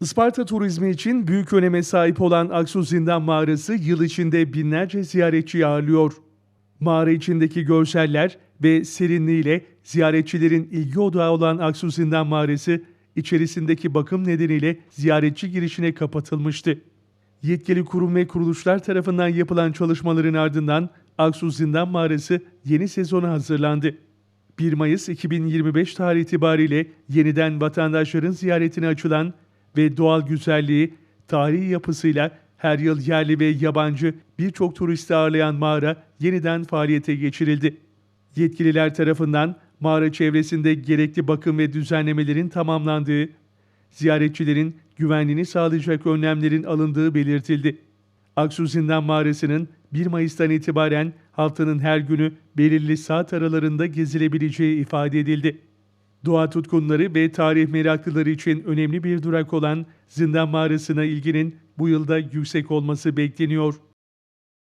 Isparta turizmi için büyük öneme sahip olan Aksu Zindan Mağarası yıl içinde binlerce ziyaretçi ağırlıyor. Mağara içindeki görseller ve serinliğiyle ziyaretçilerin ilgi odağı olan Aksu Zindan Mağarası içerisindeki bakım nedeniyle ziyaretçi girişine kapatılmıştı. Yetkili kurum ve kuruluşlar tarafından yapılan çalışmaların ardından Aksu Zindan Mağarası yeni sezona hazırlandı. 1 Mayıs 2025 tarihi itibariyle yeniden vatandaşların ziyaretine açılan ve doğal güzelliği, tarihi yapısıyla her yıl yerli ve yabancı birçok turisti ağırlayan mağara yeniden faaliyete geçirildi. Yetkililer tarafından mağara çevresinde gerekli bakım ve düzenlemelerin tamamlandığı, ziyaretçilerin güvenliğini sağlayacak önlemlerin alındığı belirtildi. Aksu Zindan Mağarası'nın 1 Mayıs'tan itibaren haftanın her günü belirli saat aralarında gezilebileceği ifade edildi. Doğa tutkunları ve tarih meraklıları için önemli bir durak olan Zindan Mağarası'na ilginin bu yılda yüksek olması bekleniyor.